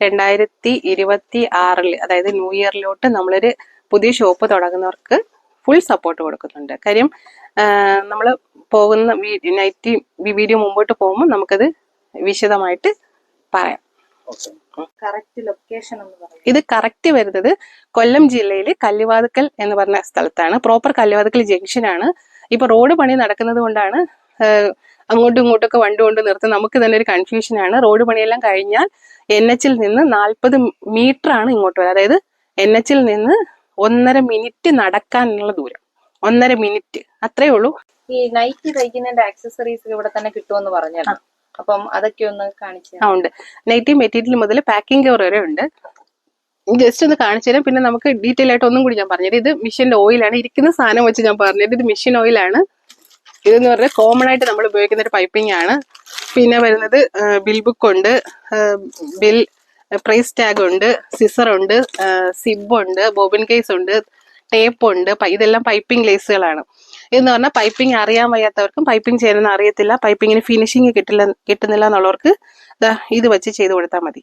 രണ്ടായിരത്തി ഇരുപത്തി ആറിൽ അതായത് ന്യൂ ഇയറിലോട്ട് നമ്മളൊരു പുതിയ ഷോപ്പ് തുടങ്ങുന്നവർക്ക് ഫുൾ സപ്പോർട്ട് കൊടുക്കുന്നുണ്ട്. കാര്യം നമ്മൾ പോകുന്ന നൈറ്റ് വീഡിയോ മുമ്പോട്ട് പോകുമ്പോൾ നമുക്കത് വിശദമായിട്ട് പറയാം. ഇത് കറക്റ്റ് വരുന്നത് കൊല്ലം ജില്ലയിൽ കല്ലുവാതുക്കൽ എന്ന് പറഞ്ഞ സ്ഥലത്താണ്. പ്രോപ്പർ കല്ലുവാതുക്കൽ ജംഗ്ഷനാണ്. ഇപ്പൊ റോഡ് പണി നടക്കുന്നത് കൊണ്ടാണ് അങ്ങോട്ടും ഇങ്ങോട്ടൊക്കെ വണ്ടി കൊണ്ട് നിർത്തി. നമുക്ക് തന്നെ ഒരു കൺഫ്യൂഷൻ ആണ് റോഡ് പണിയെല്ലാം കഴിഞ്ഞാൽ എൻ എച്ചിൽ നിന്ന് നാൽപ്പത് മീറ്റർ ആണ് ഇങ്ങോട്ട് വരാം. അതായത് എൻ എച്ചിൽ നിന്ന് ഒന്നര മിനിറ്റ് നടക്കാനുള്ള ദൂരം. ഒന്നര മിനിറ്റ്. അത്രേ ഉള്ളൂ. ഈ നൈറ്റ് തയ്ക്കുന്നതിന്റെ ആക്സസറീസ് ഇവിടെ തന്നെ കിട്ടുമെന്ന് പറഞ്ഞാൽ അപ്പം അതൊക്കെ ഒന്ന് കാണിച്ചു ആ ഉണ്ട്. നൈറ്റി മെറ്റീരിയൽ മുതൽ പാക്കിംഗ് കവർ വരെ ഉണ്ട്. ജസ്റ്റ് ഒന്ന് കാണിച്ചു തരാം. പിന്നെ നമുക്ക് ഡീറ്റെയിൽ ആയിട്ട് ഒന്നും കൂടി ഞാൻ പറഞ്ഞത് ഇത് മിഷീന്റെ ഓയിലാണ് ഇരിക്കുന്ന സാധനം വെച്ച് ഞാൻ പറഞ്ഞത് ഇത് മിഷീൻ ഓയിലാണ് ഇതെന്ന് പറഞ്ഞാൽ കോമൺ ആയിട്ട് നമ്മൾ ഉപയോഗിക്കുന്ന ഒരു പൈപ്പിംഗ് ആണ്. പിന്നെ വരുന്നത് ബിൽ ബുക്ക് ഉണ്ട് ബിൽ പ്രൈസ് ടാഗ് ഉണ്ട് സിസർ ഉണ്ട് സിബ് ഉണ്ട് ബോബിൻ കേസ് ഉണ്ട് ടേപ്പ് ഉണ്ട് ഇതെല്ലാം പൈപ്പിംഗ് ലേസുകളാണ്. എന്ന് പറഞ്ഞാൽ പൈപ്പിംഗ് അറിയാൻ വയ്യാത്തവർക്കും പൈപ്പിംഗ് ചെയ്യുന്ന അറിയത്തില്ല പൈപ്പിങ്ങിന് ഫിനിഷിങ് കിട്ടില്ല കിട്ടുന്നില്ല എന്നുള്ളവർക്ക് ഇത് വെച്ച് ചെയ്ത് കൊടുത്താൽ മതി.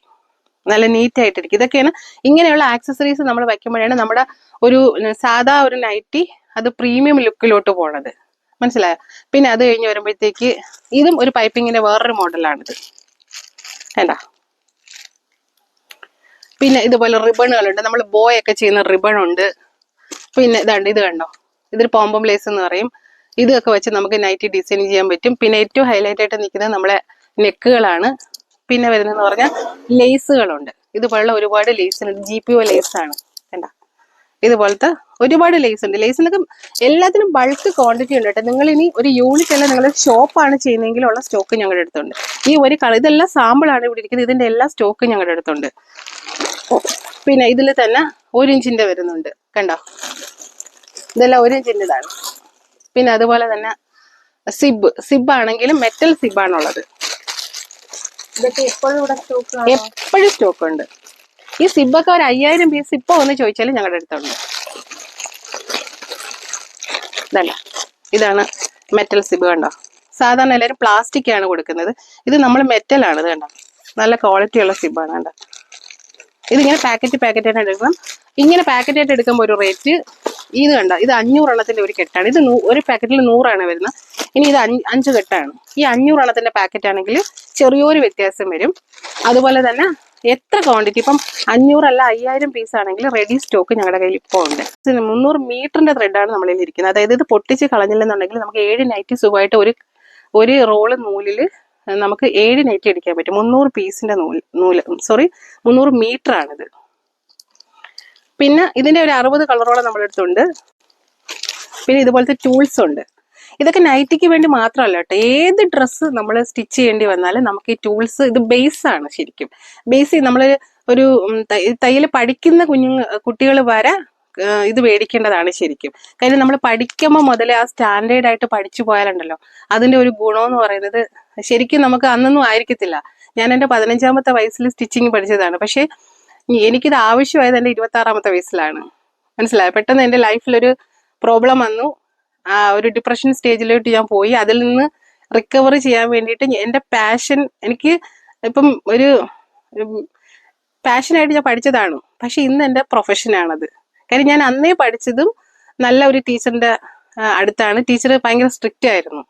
നല്ല നീറ്റ് ആയിട്ടിരിക്കും ഇതൊക്കെയാണ് ഇങ്ങനെയുള്ള ആക്സസറീസ് നമ്മൾ വയ്ക്കുമ്പോഴാണ് നമ്മുടെ ഒരു സാധാ ഒരു നൈറ്റി അത് പ്രീമിയം ലുക്കിലോട്ട് പോണത്. മനസ്സിലായോ? പിന്നെ അത് കഴിഞ്ഞ് വരുമ്പോഴത്തേക്ക് ഇതും ഒരു പൈപ്പിങ്ങിന്റെ വേറൊരു മോഡലാണിത്. വേണ്ട പിന്നെ ഇതുപോലെ റിബണുകളുണ്ട്. നമ്മൾ ബോയ് ഒക്കെ ചെയ്യുന്ന റിബൺ ഉണ്ട് പിന്നെ ഇതാണ്ട് ഇത് കണ്ടോ? ഇതൊരു പോംബം ലേസ് എന്ന് പറയും. ഇതൊക്കെ വെച്ച് നമുക്ക് നൈറ്റി ഡിസൈൻ ചെയ്യാൻ പറ്റും. പിന്നെ ഏറ്റവും ഹൈലൈറ്റ് ആയിട്ട് നിൽക്കുന്നത് നമ്മളെ നെക്കുകളാണ്. പിന്നെ വരുന്നതെന്ന് പറഞ്ഞാൽ ലേസുകളുണ്ട്. ഇതുപോലുള്ള ഒരുപാട് ലേസ് ജി പി ഒ ലേസാണ്. കണ്ട? ഇതുപോലത്തെ ഒരുപാട് ലേസ് ഉണ്ട്. ലേസിനൊക്കെ എല്ലാത്തിനും ബൾക്ക് ക്വാണ്ടിറ്റി ഉണ്ട് കേട്ടോ. നിങ്ങൾ ഇനി ഒരു യൂണിറ്റ് അല്ല നിങ്ങൾ ഷോപ്പാണ് ചെയ്യുന്നതെങ്കിൽ ഉള്ള സ്റ്റോക്ക് ഞങ്ങളുടെ അടുത്തുണ്ട്. ഈ ഒരു കളർ ഇതെല്ലാം സാമ്പിളാണ് ഇവിടെ ഇരിക്കുന്നത്. ഇതിന്റെ എല്ലാ സ്റ്റോക്കും ഞങ്ങളുടെ അടുത്തുണ്ട്. പിന്നെ ഇതിൽ തന്നെ ഒരു ഇഞ്ചിന്റെ വരുന്നുണ്ട്. കണ്ടോ? ഇതെല്ലാം ഒരു ഇഞ്ചിന്റെ ഇതാണ്. പിന്നെ അതുപോലെ തന്നെ സിബ് സിബ് ആണെങ്കിലും മെറ്റൽ സിബ് ആണുള്ളത്. ഇതൊക്കെ എപ്പോഴും സ്റ്റോക്ക് ഉണ്ട്. ഈ സിബൊക്കെ ഒരു അയ്യായിരം പീസ് ഇപ്പൊ ഒന്ന് ചോദിച്ചാലും ഞങ്ങളുടെ അടുത്തുണ്ട്. ഇതല്ല? ഇതാണ് മെറ്റൽ സിബ് കണ്ടോ? സാധാരണ എല്ലാവരും പ്ലാസ്റ്റിക് ആണ് കൊടുക്കുന്നത്. ഇത് നമ്മൾ മെറ്റൽ ആണ് ഇത് കണ്ടോ? നല്ല ക്വാളിറ്റി ഉള്ള സിബാണ് കണ്ടോ? ഇതിങ്ങനെ പാക്കറ്റ് പാക്കറ്റ് ആയിട്ട് എടുക്കണം. ഇങ്ങനെ പാക്കറ്റ് ആയിട്ട് എടുക്കുമ്പോൾ ഒരു റേറ്റ് ഇത് കണ്ടോ? ഇത് അഞ്ഞൂറെണ്ണത്തിന്റെ ഒരു കെട്ടാണ്. ഇത് ഒരു പാക്കറ്റിൽ നൂറാണ് വരുന്നത്. ഇനി ഇത് അഞ്ച് കെട്ടാണ്. ഈ അഞ്ഞൂറെണ്ണത്തിന്റെ പാക്കറ്റ് ആണെങ്കിൽ ചെറിയൊരു വ്യത്യാസം വരും. അതുപോലെ തന്നെ എത്ര ക്വാണ്ടിറ്റി ഇപ്പം അഞ്ഞൂറല്ല അയ്യായിരം പീസ് ആണെങ്കിൽ റെഡി സ്റ്റോക്ക് ഞങ്ങളുടെ കയ്യിൽ ഇപ്പോൾ ഉണ്ട്. മുന്നൂറ് മീറ്ററിന്റെ ത്രെഡാണ് നമ്മളിൽ ഇരിക്കുന്നത്. അതായത് ഇത് പൊട്ടിച്ച് കളഞ്ഞില്ലെന്നുണ്ടെങ്കിൽ നമുക്ക് ഏഴ് നൈറ്റി സുഖമായിട്ട് ഒരു ഒരു റോൾ നൂലിൽ നമുക്ക് ഏഴ് നൈറ്റി അടിക്കാൻ പറ്റും. മുന്നൂറ് പീസിന്റെ നൂൽ നൂൽ സോറി മുന്നൂറ് മീറ്റർ ആണിത്. പിന്നെ ഇതിന്റെ ഒരു അറുപത് കളറോളം നമ്മുടെ അടുത്തുണ്ട്. പിന്നെ ഇതുപോലത്തെ ടൂൾസ് ഉണ്ട്. ഇതൊക്കെ നൈറ്റിക്ക് വേണ്ടി മാത്രമല്ല കേട്ടോ. ഏത് ഡ്രസ്സ് നമ്മൾ സ്റ്റിച്ച് ചെയ്യേണ്ടി വന്നാലും നമുക്ക് ഈ ടൂൾസ് ഇത് ബേസ് ആണ് ശരിക്കും. ബേസ് നമ്മൾ ഒരു തയ്യൽ പഠിക്കുന്ന കുഞ്ഞുങ്ങൾ കുട്ടികൾ വരെ ഇത് മേടിക്കേണ്ടതാണ് ശരിക്കും. കാര്യം നമ്മൾ പഠിക്കുമ്പോൾ മുതലേ ആ സ്റ്റാൻഡേർഡ് ആയിട്ട് പഠിച്ചു പോയാലുണ്ടല്ലോ. അതിന്റെ ഒരു ഗുണമെന്ന് പറയുന്നത് ശരിക്കും നമുക്ക് അന്നൊന്നും ആയിരിക്കത്തില്ല. ഞാൻ എന്റെ പതിനഞ്ചാമത്തെ വയസ്സിൽ സ്റ്റിച്ചിങ് പഠിച്ചതാണ്. പക്ഷേ എനിക്കിത് ആവശ്യമായത് എന്റെ ഇരുപത്തി ആറാമത്തെ വയസ്സിലാണ്. മനസ്സിലായോ? പെട്ടെന്ന് എന്റെ ലൈഫിലൊരു പ്രോബ്ലം വന്നു. ഒരു ഡിപ്രഷൻ സ്റ്റേജിലോട്ട് ഞാൻ പോയി. അതിൽ നിന്ന് റിക്കവർ ചെയ്യാൻ വേണ്ടിയിട്ട് എന്റെ പാഷൻ എനിക്ക് ഇപ്പം ഒരു പാഷനായിട്ട് ഞാൻ പഠിച്ചതാണ്. പക്ഷെ ഇന്ന് എന്റെ പ്രൊഫഷനാണത് കാര്യം ഞാൻ അന്നേ പഠിച്ചതും നല്ല ഒരു ടീച്ചറിന്റെ അടുത്താണ്. ടീച്ചർ ഭയങ്കര സ്ട്രിക്റ്റ് ആയിരുന്നു.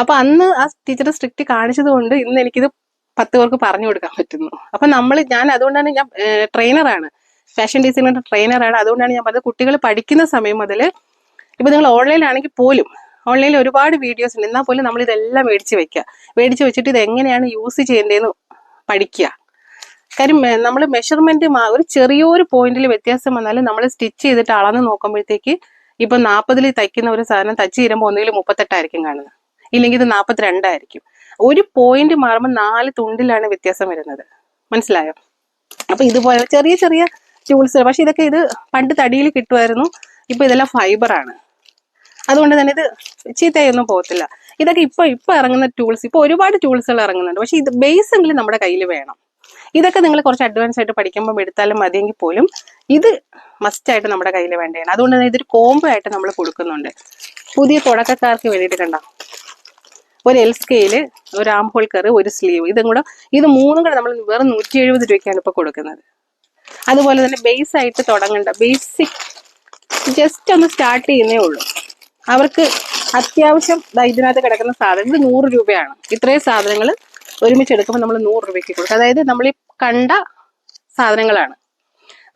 അപ്പൊ അന്ന് ആ ടീച്ചർ സ്ട്രിക്റ്റ് കാണിച്ചത് കൊണ്ട് ഇന്ന് എനിക്കിത് പത്ത് പേർക്ക് പറഞ്ഞു കൊടുക്കാൻ പറ്റുന്നു. അപ്പൊ നമ്മൾ ഞാൻ അതുകൊണ്ടാണ് ഞാൻ ട്രെയിനറാണ് ഫാഷൻ ഡിസൈനർ ട്രെയിനറാണ് അതുകൊണ്ടാണ് ഞാൻ പറഞ്ഞത് കുട്ടികൾ പഠിക്കുന്ന സമയം മുതൽ ഇപ്പൊ നിങ്ങൾ ഓൺലൈനിലാണെങ്കിൽ പോലും ഓൺലൈനിൽ ഒരുപാട് വീഡിയോസ് ഉണ്ട്. എന്നാൽ പോലും നമ്മൾ ഇതെല്ലാം മേടിച്ച് വെക്കുക. മേടിച്ച് വെച്ചിട്ട് ഇത് എങ്ങനെയാണ് യൂസ് ചെയ്യേണ്ടതെന്ന് പഠിക്കുക. കാര്യം നമ്മൾ മെഷർമെന്റ് ഒരു ചെറിയൊരു പോയിന്റിൽ വ്യത്യാസം വന്നാലും നമ്മൾ സ്റ്റിച്ച് ചെയ്തിട്ട് അളന്ന് നോക്കുമ്പോഴത്തേക്ക് ഇപ്പൊ നാൽപ്പതിൽ തയ്ക്കുന്ന ഒരു സാധനം തച്ച് തീരുമ്പോൾ ഒന്നുകിൽ മുപ്പത്തെട്ടായിരിക്കും കാണുന്നത്. ഇല്ലെങ്കിൽ ഇത് നാൽപ്പത്തിരണ്ടായിരിക്കും ഒരു പോയിന്റ് മാറുമ്പോൾ നാല് തുണ്ടിലാണ് വ്യത്യാസം വരുന്നത്. മനസ്സിലായോ? അപ്പൊ ഇതുപോലെ ചെറിയ ചെറിയ ടൂൾസ് പക്ഷെ ഇതൊക്കെ ഇത് പണ്ട് തടിയിൽ കിട്ടുമായിരുന്നു. ഇപ്പൊ ഇതെല്ലാം ഫൈബർ ആണ്. അതുകൊണ്ട് തന്നെ ഇത് ചീത്തയൊന്നും പോകത്തില്ല. ഇതൊക്കെ ഇപ്പൊ ഇപ്പൊ ഇറങ്ങുന്ന ടൂൾസ് ഇപ്പൊ ഒരുപാട് ടൂൾസുകൾ ഇറങ്ങുന്നുണ്ട്. പക്ഷെ ഇത് ബേസ് എങ്കിലും നമ്മുടെ കയ്യിൽ വേണം. ഇതൊക്കെ നിങ്ങൾ കുറച്ച് അഡ്വാൻസ് ആയിട്ട് പഠിക്കുമ്പോൾ എടുത്താലും മതിയെങ്കിൽ പോലും ഇത് മസ്റ്റ് ആയിട്ട് നമ്മുടെ കയ്യിൽ വേണ്ടതാണ്. അതുകൊണ്ട് തന്നെ ഇതൊരു കോംബോ ആയിട്ട് നമ്മൾ കൊടുക്കുന്നുണ്ട്. പുതിയ തുടക്കക്കാർക്ക് വേണ്ടിയിട്ട് കണ്ട? ഒരു എൽ സ്കെയിൽ ഒരു ആം ഹോൾ കറി ഒരു സ്ലീവ് ഇതും കൂടെ ഇത് മൂന്നും കൂടെ നമ്മൾ വെറും നൂറ്റി എഴുപത് രൂപയ്ക്കാണ് ഇപ്പോൾ കൊടുക്കുന്നത്. അതുപോലെ തന്നെ ബേസ് ആയിട്ട് തുടങ്ങേണ്ട. ബേസിക് ജസ്റ്റ് ഒന്ന് സ്റ്റാർട്ട് ചെയ്യുന്നേ ഉള്ളൂ. അവർക്ക് അത്യാവശ്യം ഇതിനകത്ത് കിടക്കുന്ന സാധനങ്ങൾ നൂറ് രൂപയാണ്. ഇത്രയും സാധനങ്ങൾ ഒരുമിച്ച് എടുക്കുമ്പോൾ നമ്മൾ നൂറ് രൂപയ്ക്ക് കൊടുക്കും. അതായത് നമ്മൾ ഈ കണ്ട സാധനങ്ങളാണ്.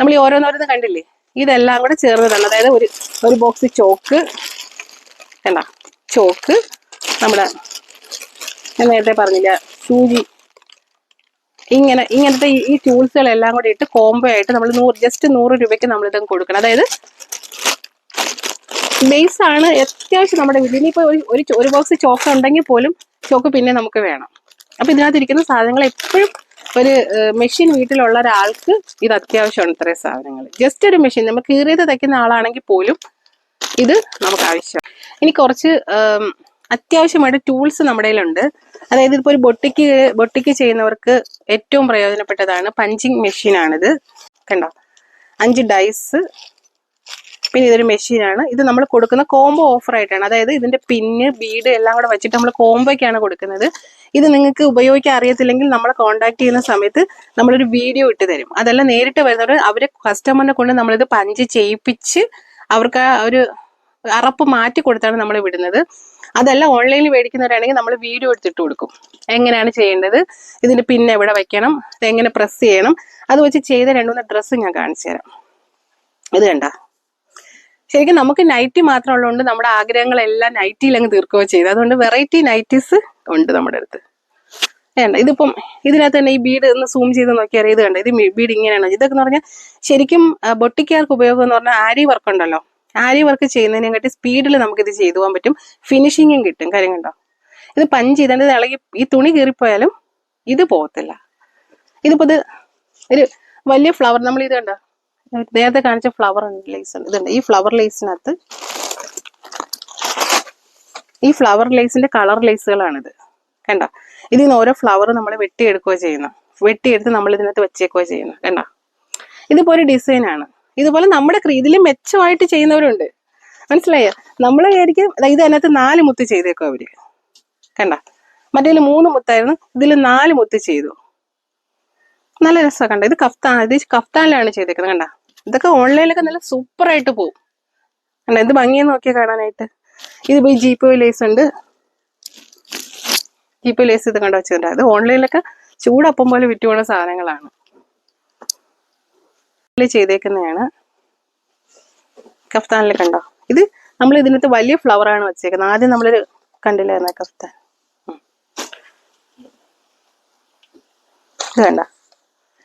നമ്മൾ ഈ ഓരോന്നോരോന്ന് കണ്ടില്ലേ? ഇതെല്ലാം കൂടെ ചേർന്നതാണ്. അതായത് ഒരു ഒരു ബോക്സ് ചോക്ക് കണ്ട? ചോക്ക് നമ്മുടെ ഞാൻ നേരത്തെ പറഞ്ഞില്ല സൂചി. ഇങ്ങനെ ഇങ്ങനത്തെ ഈ- ടൂൾസുകളെല്ലാം കൂടി ഇട്ട് കോംബോ ആയിട്ട് നമ്മൾ നൂറ് ജസ്റ്റ് നൂറ് രൂപയ്ക്ക് നമ്മൾ ഇതും കൊടുക്കണം. അതായത് ബേസ് ആണ് അത്യാവശ്യം നമ്മുടെ വീട്ടിൽ. ഇനിയിപ്പോൾ ഒരു ഒരു ഒരു ബോക്സ് ചോക്ക് ഉണ്ടെങ്കിൽ പോലും ചോക്ക് പിന്നെ നമുക്ക് വേണം. അപ്പൊ ഇതിനകത്തിരിക്കുന്ന സാധനങ്ങൾ എപ്പോഴും ഒരു മെഷീൻ വീട്ടിലുള്ള ഒരാൾക്ക് ഇത് അത്യാവശ്യമാണ് ഇത്രയും സാധനങ്ങൾ. ജസ്റ്റ് ഒരു മെഷീൻ നമുക്ക് കീറിയത് തയ്ക്കുന്ന ആളാണെങ്കിൽ പോലും ഇത് നമുക്ക് ആവശ്യമാണ് ഇനി കുറച്ച് അത്യാവശ്യമായിട്ട് ടൂൾസ് നമ്മുടെ കയ്യിലുണ്ട്. അതായത് ഇപ്പോൾ ഒരു ബൊട്ടിക്ക് ബൊട്ടിക്ക് ചെയ്യുന്നവർക്ക് ഏറ്റവും പ്രയോജനപ്പെട്ടതാണ് പഞ്ചിങ് മെഷീനാണിത് കണ്ടോ? അഞ്ച് ഡൈസ് പിന്നെ ഇതൊരു മെഷീനാണ്. ഇത് നമ്മൾ കൊടുക്കുന്ന കോംബോ ഓഫർ ആയിട്ടാണ്. അതായത് ഇതിന്റെ പിന്ന് ബീഡ് എല്ലാം കൂടെ വെച്ചിട്ട് നമ്മൾ കോംബോയ്ക്കാണ് കൊടുക്കുന്നത്. ഇത് നിങ്ങൾക്ക് ഉപയോഗിക്കാൻ അറിയത്തില്ലെങ്കിൽ നമ്മളെ കോൺടാക്ട് ചെയ്യുന്ന സമയത്ത് നമ്മളൊരു വീഡിയോ ഇട്ട് തരും. അതല്ല നേരിട്ട് വരുന്നവർ അവരെ കസ്റ്റമറിനെ കൊണ്ട് നമ്മളിത് പഞ്ച് ചെയ്യിപ്പിച്ച് അവർക്ക് ആ ഒരു അറപ്പ് മാറ്റി കൊടുത്താണ് നമ്മൾ വിടുന്നത്. അതല്ല ഓൺലൈനിൽ മേടിക്കുന്നവരാണെങ്കിൽ നമ്മൾ വീഡിയോ എടുത്തിട്ട് കൊടുക്കും. എങ്ങനെയാണ് ചെയ്യേണ്ടത്? ഇതിന്റെ പിന്നെ എവിടെ വെക്കണം? എങ്ങനെ പ്രസ് ചെയ്യണം? അത് വെച്ച് ചെയ്ത രണ്ടു മൂന്ന് ഡ്രസ്സ് ഞാൻ കാണിച്ചു തരാം. ഇത് കണ്ട? ശരിക്കും നമുക്ക് നൈറ്റി മാത്രം ഉള്ളതുകൊണ്ട് നമ്മുടെ ആഗ്രഹങ്ങളെല്ലാം നൈറ്റിയിൽ അങ്ങ് തീർക്കുകയോ ചെയ്തു. അതുകൊണ്ട് വെറൈറ്റി നൈറ്റീസ് ഉണ്ട് നമ്മുടെ അടുത്ത്. വേണ്ട ഇതിപ്പം ഇതിനകത്ത് തന്നെ ഈ ബീഡ് ഒന്ന് സൂം ചെയ്ത് നോക്കിയാൽ ഇത് കണ്ട? ഇത് ബീഡ് ഇങ്ങനെയാണ്. ഇതൊക്കെ എന്ന് പറഞ്ഞാൽ ശരിക്കും ബൊട്ടിക്കാർക്ക് ഉപയോഗം എന്ന് പറഞ്ഞാൽ ആരി വർക്ക് ഉണ്ടല്ലോ. ആരി വർക്ക് ചെയ്യുന്നതിനെ കാട്ടി സ്പീഡിൽ നമുക്കിത് ചെയ്തു പോകാൻ പറ്റും. ഫിനിഷിങ്ങും കിട്ടും. കാര്യം കണ്ടോ? ഇത് പഞ്ച് ചെയ്തതിന്റെ ഇളകി ഈ തുണി കീറിപ്പോയാലും ഇത് പോകത്തില്ല. ഇതിപ്പോ ഇത് ഒരു വലിയ ഫ്ലവർ നമ്മൾ ഇത് കണ്ടോ? നേരത്തെ കാണിച്ച ഫ്ലവർ ലേസ് ഇതുണ്ട്. ഈ ഫ്ലവർ ലേസിനകത്ത് ഈ ഫ്ലവർ ലേസിന്റെ കളർ ലേസുകളാണിത് കണ്ട? ഇതിൽ നിന്ന് ഓരോ ഫ്ലവർ നമ്മൾ വെട്ടിയെടുക്കുകയോ ചെയ്യുന്നു. വെട്ടിയെടുത്ത് നമ്മൾ ഇതിനകത്ത് വെച്ചേക്കുകയോ ചെയ്യുന്നു. കണ്ട? ഇതിപ്പോ ഒരു ഡിസൈൻ ആണ്. ഇതുപോലെ നമ്മുടെ ഇതിൽ മെച്ചമായിട്ട് ചെയ്യുന്നവരുണ്ട്. മനസ്സിലായോ? നമ്മൾ വിചാരിക്കും ഇത് അതിനകത്ത് നാല് മുത്ത് ചെയ്തേക്കും അവർ. കണ്ട? മറ്റേതിൽ മൂന്ന് മുത്തായിരുന്നു. ഇതിൽ നാല് മുത്ത് ചെയ്തു. നല്ല രസമാണ് കണ്ട ഇത് കഫ്താൻ ഇത് കഫ്താനിലാണ് ചെയ്തേക്കുന്നത് കണ്ട. ഇതൊക്കെ ഓൺലൈനിലൊക്കെ നല്ല സൂപ്പർ ആയിട്ട് പോകും കണ്ട എന്ത് ഭംഗിയെന്ന് നോക്കിയാൽ കാണാനായിട്ട്. ഇത് ഈ ജീപ്പ് ലേസ് ഉണ്ട്. ജീപ്പ് ലേസ് ഇത് കണ്ട വെച്ചിട്ടുണ്ട് അത് ഓൺലൈനിലൊക്കെ ചൂടപ്പം പോലെ വിറ്റുപോണ സാധനങ്ങളാണ്. ഇതിൽ ചെയ്തേക്കുന്നതാണ്. കഫ്താനിൽ കണ്ടോ? ഇത് നമ്മൾ ഇതിനകത്ത് വലിയ ഫ്ലവർ ആണ് വെച്ചേക്കുന്നത്. ആദ്യം നമ്മളൊരു കണ്ടില്ലായിരുന്ന കഫ്താൻ. ഇത് കണ്ട.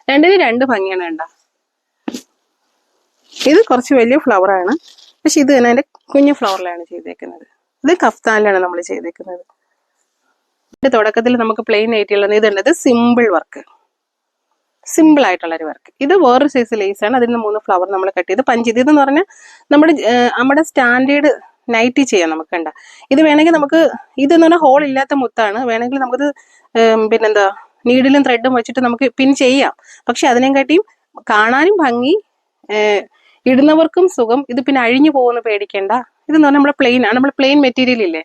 രണ്ടിന് രണ്ട് ഭംഗിയാണ് കണ്ട. ഇത് കുറച്ച് വലിയ ഫ്ലവർ ആണ്. പക്ഷെ ഇത് തന്നെ അതിന്റെ കുഞ്ഞു ഫ്ലവറിലാണ് ചെയ്തേക്കുന്നത്. ഇത് കഫ്താനിലാണ് നമ്മൾ ചെയ്തേക്കുന്നത്. ഇതിന്റെ തുടക്കത്തിൽ നമുക്ക് പ്ലെയിൻ ആയിട്ടുള്ള ഇതുണ്ട് ഇത് സിമ്പിൾ വർക്ക് സിമ്പിൾ ആയിട്ടുള്ള ഒരു വർക്ക് ഇത് വേറൊരു സൈസ് ലേസ് ആണ്. അതിന് മൂന്ന് ഫ്ലവർ നമ്മൾ കട്ട് ചെയ്ത്. പഞ്ച് ഇതെന്ന് പറഞ്ഞാൽ നമ്മുടെ നമ്മുടെ സ്റ്റാൻഡേർഡ് നൈറ്റി ചെയ്യാം നമുക്ക് കണ്ട. ഇത് വേണമെങ്കിൽ നമുക്ക് ഇതെന്ന് പറഞ്ഞാൽ ഹോൾ ഇല്ലാത്ത മുത്താണ്. വേണമെങ്കിൽ നമുക്കിത് പിന്നെന്താ നീഡിലും ത്രെഡും വെച്ചിട്ട് നമുക്ക് പിൻ ചെയ്യാം. പക്ഷെ അതിനെക്കാട്ടിയും കാണാനും ഭംഗി ഇടുന്നവർക്കും സുഖം. ഇത് പിന്നെ അഴിഞ്ഞു പോകുന്ന പേടിക്കേണ്ട. ഇതെന്ന് പറഞ്ഞാൽ നമ്മുടെ പ്ലെയിൻ ആണ്. നമ്മൾ പ്ലെയിൻ മെറ്റീരിയൽ ഇല്ലേ?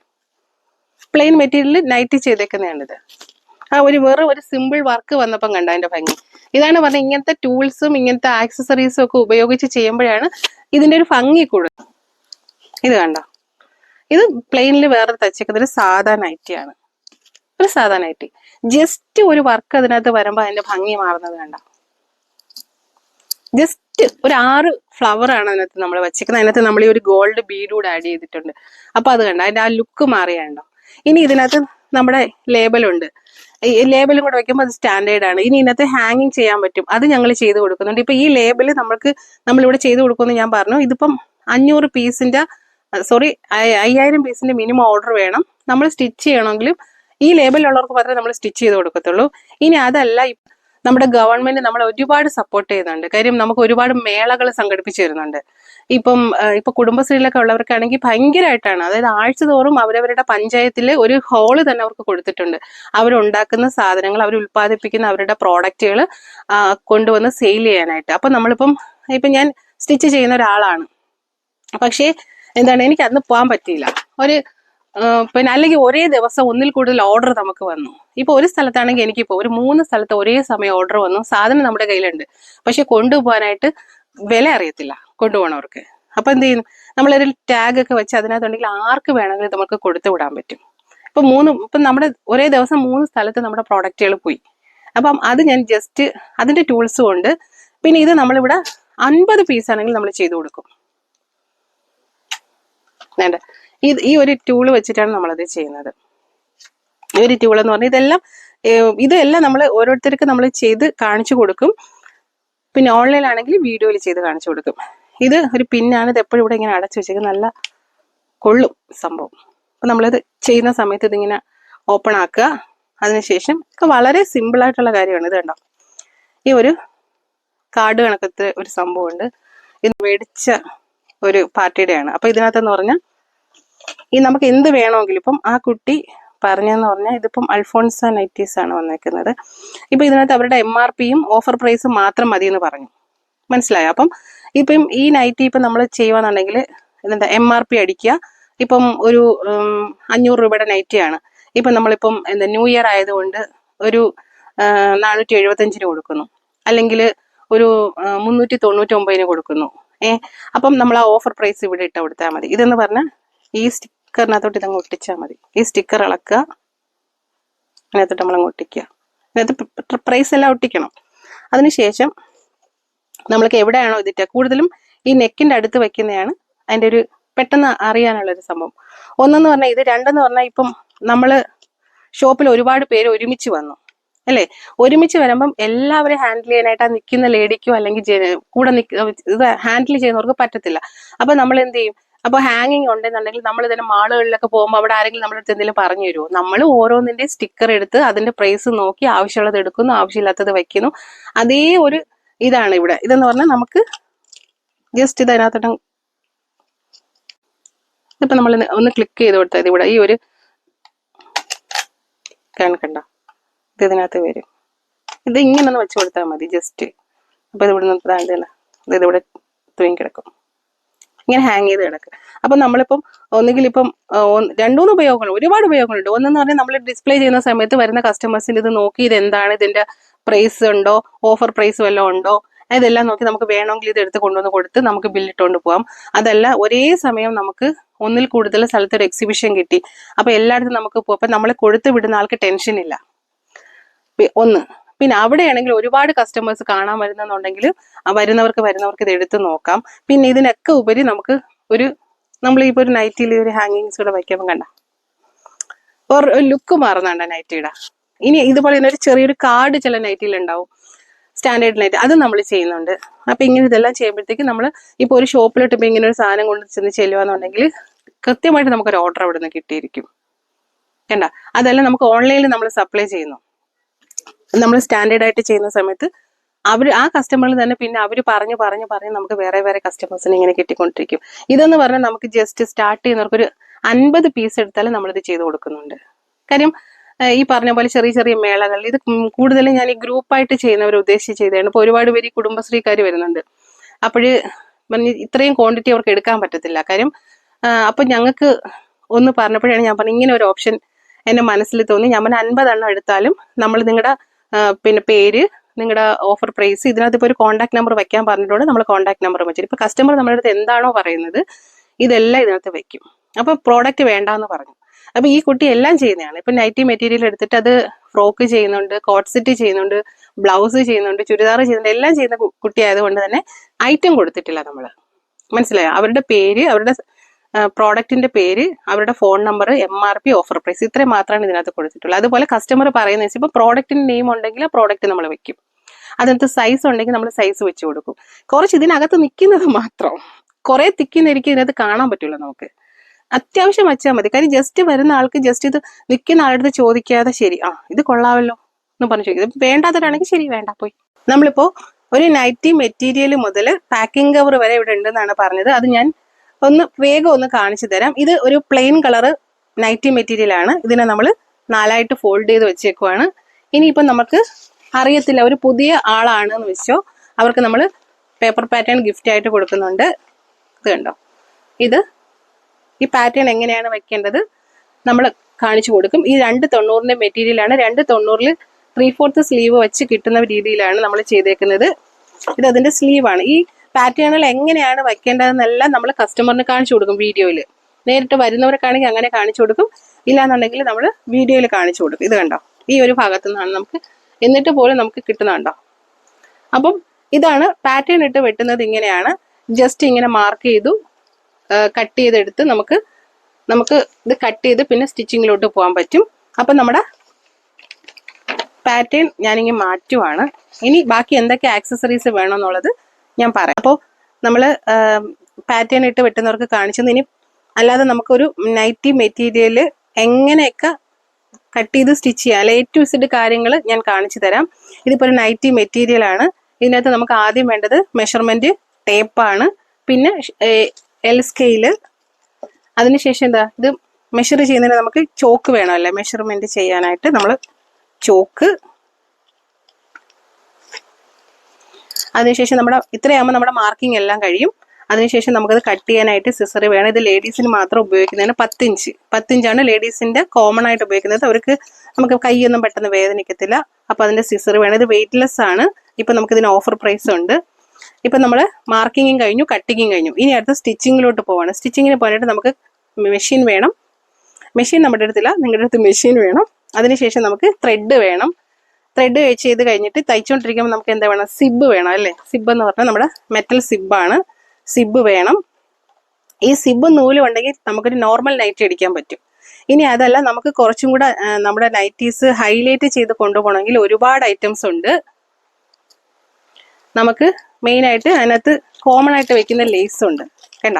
പ്ലെയിൻ മെറ്റീരിയൽ നൈറ്റ് ചെയ്തേക്കുന്നതാണിത് ആ ഒരു വേറെ ഒരു സിമ്പിൾ വർക്ക് വന്നപ്പം കണ്ട അതിന്റെ ഭംഗി? ഇതാണ് പറഞ്ഞ ഇങ്ങനത്തെ ടൂൾസും ഇങ്ങനത്തെ ആക്സസറീസും ഒക്കെ ഉപയോഗിച്ച് ചെയ്യുമ്പോഴാണ് ഇതിന്റെ ഒരു ഭംഗി കൂടുതൽ ഇത് കണ്ടോ? ഇത് പ്ലെയിനിൽ വേറെ തച്ചേക്കുന്ന ഒരു സാധാ നൈറ്റിയാണ് ഒരു സാധാ നൈറ്റി ജസ്റ്റ് ഒരു വർക്ക് അതിനകത്ത് വരുമ്പോൾ അതിന്റെ ഭംഗി മാറുന്നത് കണ്ട? ജസ്റ്റ് ഒരു ആറ് ഫ്ലവർ ആണ് അതിനകത്ത് നമ്മൾ വെച്ചേക്കുന്നത് അതിനകത്ത് നമ്മൾ ഈ ഒരു ഗോൾഡ് ബീഡ് കൂടെ ആഡ് ചെയ്തിട്ടുണ്ട്. അപ്പൊ അത് കണ്ട? അതിന്റെ ആ ലുക്ക് മാറിയാണ്ടോ ഇനി ഇതിനകത്ത് നമ്മുടെ ലേബലുണ്ട് ഈ ലേബലും കൂടെ വെക്കുമ്പോൾ അത് സ്റ്റാൻഡേർഡ് ആണ്. ഇനി ഇതിനകത്ത് ഹാങ്ങിങ് ചെയ്യാൻ പറ്റും. അത് ഞങ്ങൾ ചെയ്ത് കൊടുക്കുന്നുണ്ട്. ഇപ്പൊ ഈ ലേബൽ നമ്മൾക്ക് നമ്മളിവിടെ ചെയ്ത് കൊടുക്കുമെന്ന് ഞാൻ പറഞ്ഞു. ഇതിപ്പം അഞ്ഞൂറ് പീസിന്റെ സോറി അയ്യായിരം പീസിന്റെ മിനിമം ഓർഡർ വേണം. നമ്മൾ സ്റ്റിച്ച് ചെയ്യണമെങ്കിലും ഈ ലേബലുള്ളവർക്ക് മാത്രമേ നമ്മൾ സ്റ്റിച്ച് ചെയ്ത് കൊടുക്കത്തുള്ളൂ. ഇനി അതല്ല നമ്മുടെ ഗവൺമെന്റ് നമ്മളെ ഒരുപാട് സപ്പോർട്ട് ചെയ്യുന്നുണ്ട്. കാര്യം നമുക്ക് ഒരുപാട് മേളകൾ സംഘടിപ്പിച്ചു തരുന്നുണ്ട്. ഇപ്പം ഇപ്പൊ കുടുംബശ്രീയിലൊക്കെ ഉള്ളവർക്കാണെങ്കിൽ ഭയങ്കരമായിട്ടാണ് അതായത് ആഴ്ച തോറും അവരവരുടെ പഞ്ചായത്തിൽ ഒരു ഹോൾ തന്നെ അവർക്ക് കൊടുത്തിട്ടുണ്ട്. അവരുണ്ടാക്കുന്ന സാധനങ്ങൾ അവർ ഉൽപ്പാദിപ്പിക്കുന്ന അവരുടെ പ്രോഡക്റ്റുകൾ കൊണ്ടുവന്ന് സെയിൽ ചെയ്യാനായിട്ട്. അപ്പൊ നമ്മളിപ്പം ഇപ്പം ഞാൻ സ്റ്റിച്ച് ചെയ്യുന്ന ഒരാളാണ്. പക്ഷേ എന്താണ് എനിക്ക് അന്ന് പോകാൻ പറ്റിയില്ല. ഒരു പിന്നെ അല്ലെങ്കിൽ ഒരേ ദിവസം ഒന്നിൽ കൂടുതൽ ഓർഡർ നമുക്ക് വന്നു. ഇപ്പൊ ഒരു സ്ഥലത്താണെങ്കിൽ എനിക്കിപ്പോ ഒരു മൂന്ന് സ്ഥലത്ത് ഒരേ സമയം ഓർഡർ വന്നു. സാധനം നമ്മുടെ കയ്യിലുണ്ട്. പക്ഷെ കൊണ്ടുപോകാനായിട്ട് വില അറിയത്തില്ല കൊണ്ടുപോകണവർക്ക് അപ്പൊ എന്ത് ചെയ്യുന്നു? നമ്മളൊരു ടാഗ് ഒക്കെ വെച്ച് അതിനകത്തുണ്ടെങ്കിൽ ആർക്ക് വേണമെങ്കിലും നമുക്ക് കൊടുത്തു വിടാൻ പറ്റും. ഇപ്പൊ മൂന്ന് ഇപ്പൊ നമ്മുടെ ഒരേ ദിവസം മൂന്ന് സ്ഥലത്ത് നമ്മുടെ പ്രോഡക്റ്റുകൾ പോയി. അപ്പം അത് ഞാൻ ജസ്റ്റ് അതിന്റെ ടൂൾസ് കൊണ്ട് പിന്നെ ഇത് നമ്മളിവിടെ അൻപത് പീസ് ആണെങ്കിൽ നമ്മൾ ചെയ്തു കൊടുക്കും. വേണ്ട. ഇത് ഈ ഒരു ടൂൾ വെച്ചിട്ടാണ് നമ്മളത് ചെയ്യുന്നത്. ഈ ഒരു ടൂൾ എന്ന് പറഞ്ഞാൽ ഇതെല്ലാം ഇതെല്ലാം നമ്മൾ ഓരോരുത്തർക്ക് നമ്മൾ ചെയ്ത് കാണിച്ചു കൊടുക്കും. പിന്നെ ഓൺലൈനിലാണെങ്കിൽ വീഡിയോയിൽ ചെയ്ത് കാണിച്ചു കൊടുക്കും. ഇത് ഒരു പിന്നാണ് ഇത് എപ്പോഴും ഇവിടെ ഇങ്ങനെ അടച്ചു വെച്ചേക്കുന്നത്. നല്ല കൊള്ളും സംഭവം. അപ്പം നമ്മളിത് ചെയ്യുന്ന സമയത്ത് ഇതിങ്ങനെ ഓപ്പൺ ആക്കുക. അതിനുശേഷം ഒക്കെ വളരെ സിമ്പിളായിട്ടുള്ള കാര്യമാണ്. ഇത് കണ്ടോ? ഈ ഒരു കാർഡ് കണക്കത്തെ ഒരു സംഭവമുണ്ട്. ഇത് മേടിച്ച ഒരു പാർട്ടിയുടെയാണ്. അപ്പം ഇതിനകത്തെന്ന് പറഞ്ഞാൽ ഈ നമുക്ക് എന്ത് വേണമെങ്കിലും ഇപ്പം ആ കുട്ടി പറഞ്ഞെന്ന് പറഞ്ഞാൽ ഇതിപ്പം അൽഫോൺസ നൈറ്റീസ് ആണ് വന്നേക്കുന്നത്. ഇപ്പം ഇതിനകത്ത് അവരുടെ എം ആർ പിയും ഓഫർ പ്രൈസും മാത്രം മതി എന്ന് പറഞ്ഞു. മനസ്സിലായോ? അപ്പം ഇപ്പം ഈ നൈറ്റി ഇപ്പം നമ്മൾ ചെയ്യുകയാണെന്നുണ്ടെങ്കിൽ എന്താ എം ആർ പി അടിക്കുക. ഇപ്പം ഒരു അഞ്ഞൂറ് രൂപയുടെ നൈറ്റിയാണ്. ഇപ്പം നമ്മളിപ്പം എന്താ ന്യൂ ഇയർ ആയതുകൊണ്ട് ഒരു നാനൂറ്റി എഴുപത്തഞ്ചിന് കൊടുക്കുന്നു. അല്ലെങ്കിൽ ഒരു മുന്നൂറ്റി തൊണ്ണൂറ്റി ഒമ്പതിന് കൊടുക്കുന്നു. ഏഹ് അപ്പം നമ്മൾ ആ ഓഫർ പ്രൈസ് ഇവിടെ ഇട്ട് കൊടുത്താൽ മതി. ഇതെന്ന് പറഞ്ഞാൽ ഈ സ്റ്റിക്കറിനകത്തോട്ട് ഇതങ്ങ് ഒട്ടിച്ചാൽ മതി. ഈ സ്റ്റിക്കർ ഇളക്കുക അതിനകത്തോട്ട് നമ്മളങ്ങ് ഒട്ടിക്കുക. അതിനകത്ത് പ്രൈസ് എല്ലാം ഒട്ടിക്കണം. അതിനുശേഷം നമ്മൾക്ക് എവിടെയാണോ ഇതിട്ട് കൂടുതലും ഈ നെക്കിന്റെ അടുത്ത് വയ്ക്കുന്നതാണ് അതിന്റെ ഒരു പെട്ടെന്ന് അറിയാനുള്ളൊരു സംഭവം. ഒന്നെന്ന് പറഞ്ഞാൽ ഇത് രണ്ടെന്ന് പറഞ്ഞാൽ ഇപ്പം നമ്മൾ ഷോപ്പിൽ ഒരുപാട് പേര് ഒരുമിച്ച് വന്നു. അല്ലേ? ഒരുമിച്ച് വരുമ്പം എല്ലാവരെയും ഹാൻഡിൽ ചെയ്യാനായിട്ട് ആ നിൽക്കുന്ന ലേഡിക്കോ അല്ലെങ്കിൽ കൂടെ ഇത് ഹാൻഡിൽ ചെയ്യുന്നവർക്ക് പറ്റത്തില്ല. അപ്പൊ നമ്മൾ എന്ത് ചെയ്യും? അപ്പൊ ഹാങ്ങിങ് ഉണ്ടെന്നുണ്ടെങ്കിൽ നമ്മൾ ഇതിന്റെ മാളുകളിലൊക്കെ പോകുമ്പോൾ അവിടെ ആരെങ്കിലും നമ്മുടെ അടുത്ത് എന്തെങ്കിലും പറഞ്ഞു തരുമോ നമ്മൾ ഓരോന്നിന്റെ സ്റ്റിക്കർ എടുത്ത് അതിന്റെ പ്രൈസ് നോക്കി ആവശ്യമുള്ളത് എടുക്കുന്നു ആവശ്യമില്ലാത്തത് വയ്ക്കുന്നു. അതേ ഒരു ഇതാണ് ഇവിടെ. ഇതെന്ന് പറഞ്ഞാൽ നമുക്ക് ജസ്റ്റ് ഇത് അതിനകത്തോട്ട് ഇപ്പൊ നമ്മൾ ഒന്ന് ക്ലിക്ക് ചെയ്ത് കൊടുത്താൽ ഇത് ഇവിടെ. ഈ ഒരു കണ്ട? ഇത് ഇതിനകത്ത് വരും. ഇത് ഇങ്ങനെ ഒന്ന് വെച്ച് കൊടുത്താൽ മതി ജസ്റ്റ് അപ്പൊ ഇത് ഇവിടെ നിന്ന് ഇതിവിടെ ഇത് ഇവിടെ തൂങ്ങി കിടക്കും ഇങ്ങനെ ഹാങ് ചെയ്ത് കിടക്കുക. അപ്പൊ നമ്മളിപ്പം ഒന്നുകിൽ ഇപ്പം രണ്ടുമൂന്ന് ഉപയോഗങ്ങൾ ഒരുപാട് ഉപയോഗങ്ങളുണ്ട്. ഒന്നെന്ന് പറഞ്ഞാൽ നമ്മൾ ഡിസ്പ്ലേ ചെയ്യുന്ന സമയത്ത് വരുന്ന കസ്റ്റമേഴ്സിന് ഇത് നോക്കി ഇത് എന്താണ് ഇതിന്റെ പ്രൈസ് ഉണ്ടോ ഓഫർ പ്രൈസ് വല്ലതും ഉണ്ടോ ഇതെല്ലാം നോക്കി നമുക്ക് വേണമെങ്കിൽ ഇത് എടുത്ത് കൊണ്ടുവന്ന് കൊടുത്ത് നമുക്ക് ബില്ലിട്ടുകൊണ്ട് പോകാം അതല്ല ഒരേ സമയം നമുക്ക് ഒന്നിൽ കൂടുതൽ സ്ഥലത്ത് ഒരു എക്സിബിഷൻ കിട്ടി. അപ്പൊ എല്ലായിടത്തും നമുക്ക് പോകും അപ്പൊ നമ്മളെ കൊടുത്തു വിടുന്ന ആൾക്ക് ടെൻഷൻ ഇല്ല. ഒന്ന് പിന്നെ അവിടെയാണെങ്കിൽ ഒരുപാട് കസ്റ്റമേഴ്സ് കാണാൻ വരുന്നെന്നുണ്ടെങ്കിൽ വരുന്നവർക്ക് വരുന്നവർക്ക് ഇത് എടുത്ത് നോക്കാം. പിന്നെ ഇതിനൊക്കെ ഉപരി നമുക്ക് ഒരു നമ്മൾ ഇപ്പോൾ ഒരു നൈറ്റിയിൽ ഒരു ഹാങ്ങിങ്സ് കൂടെ വയ്ക്കുമ്പോൾ കണ്ട. ലുക്ക് മാറുന്നുണ്ട് നൈറ്റിയുടെ ഇനി ഇതുപോലെ തന്നെ ഒരു ചെറിയൊരു കാർഡ് ചില നൈറ്റിയിൽ ഉണ്ടാവും. സ്റ്റാൻഡേർഡ് നൈറ്റ് അത് നമ്മൾ ചെയ്യുന്നുണ്ട്. അപ്പൊ ഇങ്ങനെ ഇതെല്ലാം ചെയ്യുമ്പോഴത്തേക്ക് നമ്മൾ ഇപ്പോൾ ഒരു ഷോപ്പിലോട്ട് ഇപ്പൊ ഇങ്ങനെ ഒരു സാധനം കൊണ്ട് ചെന്ന് ചെല്ലുവാന്നുണ്ടെങ്കിൽ കൃത്യമായിട്ട് നമുക്കൊരു ഓർഡർ അവിടെ നിന്ന് കിട്ടിയിരിക്കും. കണ്ട? അതെല്ലാം നമുക്ക് ഓൺലൈനിൽ നമ്മൾ സപ്ലൈ ചെയ്യുന്നു. നമ്മൾ സ്റ്റാൻഡേർഡ് ആയിട്ട് ചെയ്യുന്ന സമയത്ത് അവർ ആ കസ്റ്റമറിൽ തന്നെ പിന്നെ അവർ പറഞ്ഞു പറഞ്ഞു പറഞ്ഞ് നമുക്ക് വേറെ വേറെ കസ്റ്റമേഴ്സിനെ ഇങ്ങനെ കിട്ടിക്കൊണ്ടിരിക്കും. ഇതെന്ന് പറഞ്ഞാൽ നമുക്ക് ജസ്റ്റ് സ്റ്റാർട്ട് ചെയ്യുന്നവർക്ക് ഒരു അൻപത് പീസ് എടുത്താലും നമ്മളിത് ചെയ്ത് കൊടുക്കുന്നുണ്ട്. കാര്യം ഈ പറഞ്ഞ പോലെ ചെറിയ ചെറിയ മേളകൾ ഇത് കൂടുതലും ഞാൻ ഈ ഗ്രൂപ്പായിട്ട് ചെയ്യുന്നവർ ഉദ്ദേശിച്ച് ചെയ്തതാണ്. ഇപ്പോൾ ഒരുപാട് പേര് ഈ കുടുംബശ്രീക്കാർ വരുന്നുണ്ട്. അപ്പോഴ് പറഞ്ഞ് ഇത്രയും ക്വാണ്ടിറ്റി അവർക്ക് എടുക്കാൻ പറ്റത്തില്ല. കാര്യം അപ്പം ഞങ്ങൾക്ക് ഒന്ന് പറഞ്ഞപ്പോഴാണ് ഞാൻ പറഞ്ഞത് ഇങ്ങനെ ഒരു ഓപ്ഷൻ എന്റെ മനസ്സിൽ തോന്നി. ഞാൻ പറഞ്ഞ അൻപതെണ്ണം എടുത്താലും നമ്മൾ നിങ്ങളുടെ പിന്നെ പേര് നിങ്ങളുടെ ഓഫർ പ്രൈസ് ഇതിനകത്ത് ഇപ്പോൾ ഒരു കോൺടാക്ട് നമ്പർ വെക്കാൻ പറഞ്ഞിട്ടുണ്ട്. നമ്മൾ കോൺടാക്ട് നമ്പർ വെച്ചിട്ട്. ഇപ്പോൾ കസ്റ്റമർ നമ്മുടെ അടുത്ത് എന്താണോ പറയുന്നത് ഇതെല്ലാം ഇതിനകത്ത് വെക്കും. അപ്പോൾ പ്രോഡക്റ്റ് വേണ്ടാന്ന് പറഞ്ഞു. അപ്പോൾ ഈ കുട്ടി എല്ലാം ചെയ്യുന്നതാണ്. ഇപ്പം നൈറ്റി മെറ്റീരിയൽ എടുത്തിട്ട് അത് ഫ്രോക്ക് ചെയ്യുന്നുണ്ട് കോട്ട് സെറ്റ് ചെയ്യുന്നുണ്ട് ബ്ലൗസ് ചെയ്യുന്നുണ്ട് ചുരിദാർ ചെയ്യുന്നുണ്ട് എല്ലാം ചെയ്യുന്ന കുട്ടിയായതുകൊണ്ട് തന്നെ ഐറ്റം കൊടുത്തിട്ടില്ല നമ്മൾ മനസ്സിലായോ? അവരുടെ പേര് അവരുടെ പ്രോഡക്റ്റിന്റെ പേര് അവരുടെ phone number M R P offer price ഇത്രയും മാത്രമാണ് ഇതിനകത്ത് കൊടുത്തിട്ടുള്ളത്. അതുപോലെ കസ്റ്റമർ പറയുന്ന ഇപ്പൊ പ്രോഡക്റ്റിന്റെ നെയിം ഉണ്ടെങ്കിൽ ആ പ്രോഡക്റ്റ് നമ്മൾ വെക്കും. അതിനകത്ത് സൈസ് ഉണ്ടെങ്കിൽ നമ്മൾ സൈസ് വെച്ച് കൊടുക്കും. കുറച്ച് ഇതിനകത്ത് നിൽക്കുന്നത് മാത്രം. കുറേ തിക്കിന്നിരിക്കും ഇതിനകത്ത് കാണാൻ പറ്റില്ല നമുക്ക്. അത്യാവശ്യം വെച്ചാൽ മതി. കാര്യം ജസ്റ്റ് വരുന്ന ആൾക്ക് ജസ്റ്റ് ഇത് നിൽക്കുന്ന ആളുടെ ചോദിക്കാതെ ശരി ആ ഇത് കൊള്ളാമല്ലോ എന്ന് പറഞ്ഞു ചോദിക്കും. വേണ്ടാത്തവരാണെങ്കിൽ ശരി വേണ്ട പോയി. നമ്മളിപ്പോ ഒരു നൈറ്റി മെറ്റീരിയൽ മുതൽ പാക്കിംഗ് കവർ വരെ ഇവിടെ ഉണ്ടെന്നാണ് പറഞ്ഞത്. അത് ഞാൻ ഒന്ന് വേഗം ഒന്ന് കാണിച്ചു തരാം. ഇത് ഒരു പ്ലെയിൻ കളറ് നൈറ്റി മെറ്റീരിയൽ ആണ്. ഇതിനെ നമ്മൾ നാലായിട്ട് ഫോൾഡ് ചെയ്ത് വെച്ചേക്കുവാണ്. ഇനിയിപ്പം നമുക്ക് അറിയത്തില്ല ഒരു പുതിയ ആളാണ് എന്ന് വെച്ചോ അവർക്ക് നമ്മൾ പേപ്പർ പാറ്റേൺ ഗിഫ്റ്റ് ആയിട്ട് കൊടുക്കുന്നുണ്ട്. ഇത് കണ്ടോ? ഇത് ഈ പാറ്റേൺ എങ്ങനെയാണ് വെക്കേണ്ടത്? നമ്മൾ കാണിച്ചു കൊടുക്കും. ഈ രണ്ട് തൊണ്ണൂറിന്റെ മെറ്റീരിയലാണ് രണ്ട് തൊണ്ണൂറിൽ ത്രീ ഫോർത്ത് സ്ലീവ് വെച്ച് കിട്ടുന്ന രീതിയിലാണ് നമ്മൾ ചെയ്തേക്കുന്നത്. ഇത് അതിന്റെ സ്ലീവാണ് ഈ പാറ്റേണുകൾ എങ്ങനെയാണ് വയ്ക്കേണ്ടതെന്നെല്ലാം നമ്മൾ കസ്റ്റമറിന് കാണിച്ചു കൊടുക്കും വീഡിയോയിൽ നേരിട്ട് വരുന്നവർക്കാണെങ്കിൽ അങ്ങനെ കാണിച്ചു കൊടുക്കും. ഇല്ലാന്നുണ്ടെങ്കിൽ നമ്മൾ വീഡിയോയിൽ കാണിച്ചു കൊടുക്കും. ഇത് കണ്ടോ? ഈ ഒരു ഭാഗത്തു നിന്നാണ് നമുക്ക് എന്നിട്ട് പോലും നമുക്ക് കിട്ടുന്നുണ്ടോ അപ്പം ഇതാണ് പാറ്റേൺ ഇട്ട് വെട്ടുന്നത് ഇങ്ങനെയാണ്. ജസ്റ്റ് ഇങ്ങനെ മാർക്ക് ചെയ്തു കട്ട് ചെയ്തെടുത്ത് നമുക്ക് നമുക്ക് ഇത് കട്ട് ചെയ്ത് പിന്നെ സ്റ്റിച്ചിങ്ങിലോട്ട് പോകാൻ പറ്റും. അപ്പം നമ്മുടെ പാറ്റേൺ ഞാനിങ്ങനെ മാറ്റുവാണ്. ഇനി ബാക്കി എന്തൊക്കെ ആക്സസറീസ് വേണമെന്നുള്ളത് ഞാൻ പറയാം. അപ്പോൾ നമ്മൾ പാറ്റേൺ ഇട്ട് വെട്ടുന്നവർക്ക് കാണിച്ചത് ഇനി അല്ലാതെ നമുക്കൊരു നൈറ്റി മെറ്റീരിയൽ എങ്ങനെയൊക്കെ കട്ട് ചെയ്ത് സ്റ്റിച്ച് ചെയ്യാം. അല്ലെ ടു ഇസിഡ് കാര്യങ്ങൾ ഞാൻ കാണിച്ചു തരാം. ഇതിപ്പോൾ ഒരു നൈറ്റി മെറ്റീരിയൽ ആണ്. ഇതിനകത്ത് നമുക്ക് ആദ്യം വേണ്ടത് മെഷർമെന്റ് ടേപ്പാണ് പിന്നെ എൽ സ്കെയിൽ അതിനുശേഷം എന്താ? ഇത് മെഷർ ചെയ്യുന്നതിന് നമുക്ക് ചോക്ക് വേണമല്ലേ മെഷർമെന്റ് ചെയ്യാനായിട്ട് നമ്മൾ ചോക്ക് അതിനുശേഷം നമ്മുടെ ഇത്രയാകുമ്പോൾ നമ്മുടെ മാർക്കിംഗ് എല്ലാം കഴിയും. അതിനുശേഷം നമുക്കത് കട്ട് ചെയ്യാനായിട്ട് സിസറി വേണം. ഇത് ലേഡീസിന് മാത്രം ഉപയോഗിക്കുന്നതിന് പത്തിഞ്ച് പത്തിഞ്ചാണ് ലേഡീസിന്റെ കോമൺ ആയിട്ട് ഉപയോഗിക്കുന്നത്. അവർക്ക് നമുക്ക് കൈയൊന്നും പെട്ടെന്ന് വേദനിക്കത്തില്ല. അപ്പോൾ അതിന്റെ സിസറി വേണം. ഇത് വെയിറ്റ്ലെസ് ആണ്. ഇപ്പം നമുക്കിതിന് ഓഫർ പ്രൈസ് ഉണ്ട്. ഇപ്പം നമ്മൾ മാർക്കിങ്ങും കഴിഞ്ഞു കട്ടിങ്ങും കഴിഞ്ഞു. ഇനി അടുത്ത് സ്റ്റിച്ചിങ്ങിലോട്ട് പോവാണ്. സ്റ്റിച്ചിങ്ങിന് പോകാനായിട്ട് നമുക്ക് മെഷീൻ വേണം. മെഷീൻ നമ്മുടെ അടുത്തില്ല. നിങ്ങളുടെ അടുത്ത് മെഷീൻ വേണം. അതിനുശേഷം നമുക്ക് ത്രെഡ് വേണം. ത്രെഡ് ചെയ്ത് കഴിഞ്ഞിട്ട് തയ്ച്ചുകൊണ്ടിരിക്കുമ്പോൾ നമുക്ക് എന്താ വേണം? സിബ് വേണം അല്ലേ? സിബ് എന്ന് പറഞ്ഞാൽ നമ്മുടെ മെറ്റൽ സിബാണ് സിബ് വേണം. ഈ സിബ് നൂൽ ഉണ്ടെങ്കിൽ നമുക്കൊരു നോർമൽ നൈറ്റ് അടിക്കാൻ പറ്റും. ഇനി അതല്ല നമുക്ക് കുറച്ചും കൂടെ നമ്മുടെ നൈറ്റീസ് ഹൈലൈറ്റ് ചെയ്ത് കൊണ്ടുപോകണമെങ്കിൽ ഒരുപാട് ഐറ്റംസ് ഉണ്ട്. നമുക്ക് മെയിനായിട്ട് അതിനകത്ത് കോമൺ ആയിട്ട് വെക്കുന്ന ലേസ് ഉണ്ട്. കണ്ട?